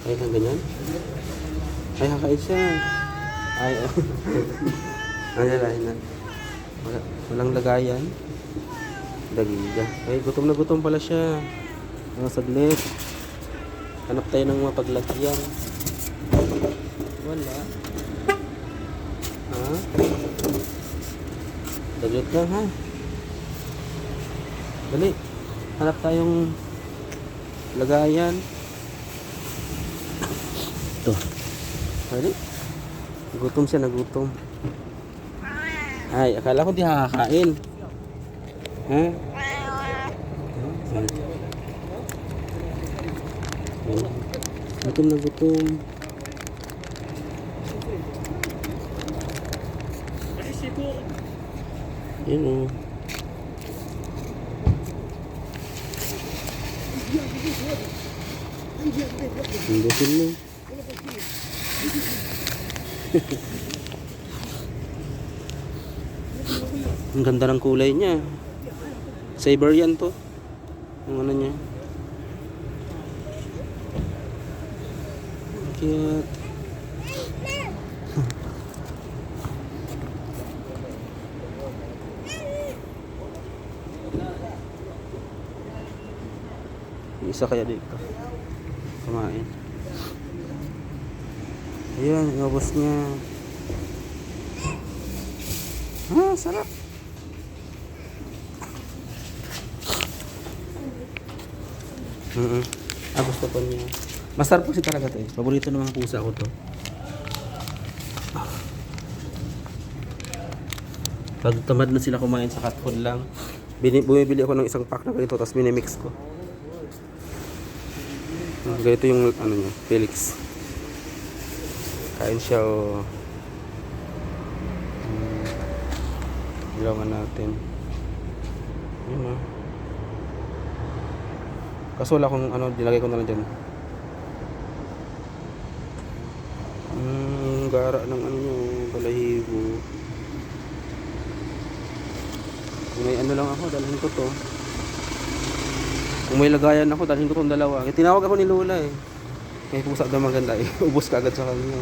Ay, kang ganyan? Ay, kakain siya. Ay, oh. Ay, ay, na. Wala, walang lagayan. Dagiga. Ay, gutom na gutom pala siya. Mga saglit. Hanap tayo ng mapaglagyan. Wala. Ha? Daglit lang ha. Dali. Hanap tayong lagayan. Ito. Dali. Gutom siya, nagutom. Ay, akala ko di nakakain. Ha? Gutom na gutom. Yan o. Pindutin mo. Ang ganda ng kulay niya. Siberian to. Ang ano niya. Cute. Isa kaya dito. Kumain. Ayun, inubos niya. Ah, sarap. Mm Ah, gusto ko niya. Masarap kasi talaga to eh. Paborito ng mga pusa ko to. Pag tamad na sila kumain sa cat food lang, bumibili ako ng isang pack na ganito tapos minimix ko. Ganito yung ano niya, Felix. Kain siya o Hmm. Ilawan natin. Yun ah. Kaso wala akong ano, dilagay ko na lang dyan. Hmm, gara ng ano nyo, balahibo. Kung may ano lang ako, dalhin ko to. Kung may lagayan ako, dalhin ko tong dalawa. Tinawag ako ni Lola eh. May pusa daw maganda eh. Ubus ka agad sa kanya.